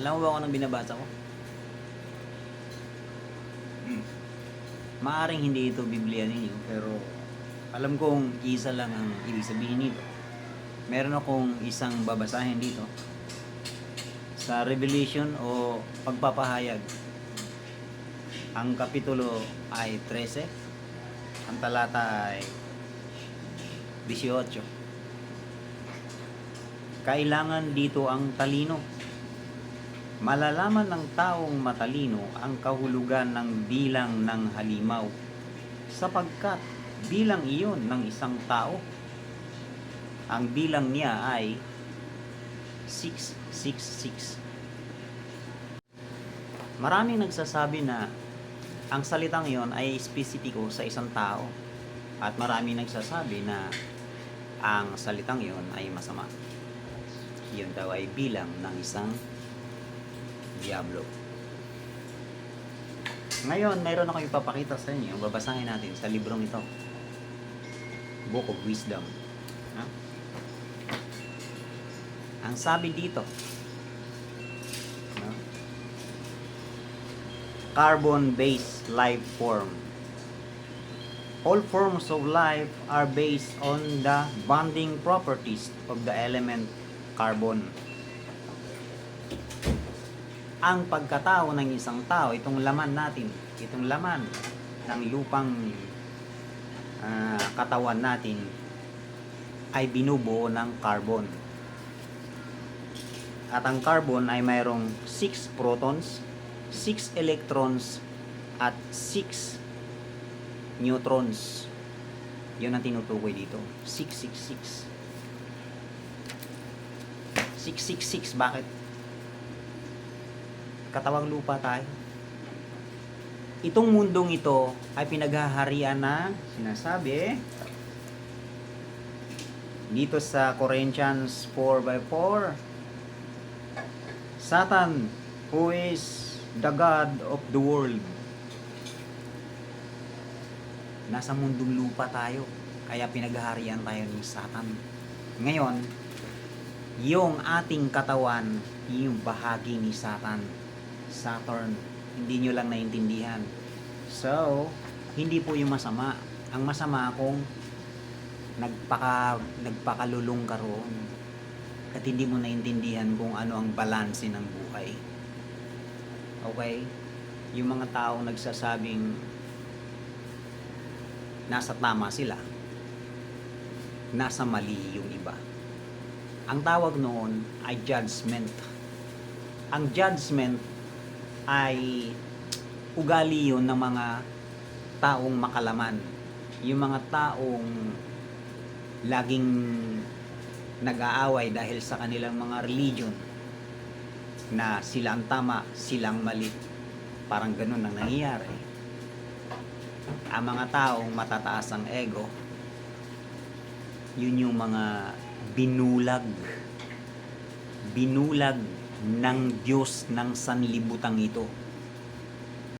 Alam mo ba kung anong binabasa ko? Hmm. Maaring hindi ito Biblia ninyo, pero alam kong isa lang ang ibig sabihin nito. Meron akong isang babasahin dito sa Revelation o Pagpapahayag. Ang kapitulo ay 13, ang talata ay 18. Kailangan dito ang talino. Malalaman ng taong matalino ang kahulugan ng bilang ng halimaw sapagkat bilang iyon ng isang tao. Ang bilang niya ay 666. Maraming nagsasabi na ang salitang iyon ay espesipiko sa isang tao at maraming nagsasabi na ang salitang iyon ay masama. Iyon daw ay bilang ng isang Diablo. Ngayon, mayroon ako ipapakita sa inyo. Babasahin natin sa librong ito. Book of Wisdom. Ha? Ang sabi dito, carbon-based life form. All forms of life are based on the bonding properties of the element carbon ang pagkatao ng isang tao, itong laman natin, itong laman ng lupang ah, katawan natin ay binubuo ng carbon. At ang carbon ay mayroong 6 protons, 6 electrons, at 6 neutrons. Yun ang tinutukoy dito. 666. 666, bakit? Katawang lupa tayo. Itong mundong ito ay pinaghaharian na sinasabi dito sa Corinthians 4 by 4 Satan who is the God of the world. Nasa mundong lupa tayo kaya pinaghaharian tayo ni Satan. Ngayon yung ating katawan yung bahagi ni Satan Saturn. Hindi nyo lang naintindihan. So, hindi po yung masama. Ang masama kung nagpaka, nagpakalulong ka roon at hindi mo naintindihan kung ano ang balanse ng buhay. Okay? Yung mga taong nagsasabing nasa tama sila, nasa mali yung iba. Ang tawag noon ay judgment. Ang judgment ay ugali yun ng mga taong makalaman. Yung mga taong laging nag-aaway dahil sa kanilang mga religion na sila ang tama, silang mali. Parang ganun ang nangyayari. Ang mga taong matataas ang ego, yun yung mga binulag. Binulag ng Diyos ng sanlibutan ito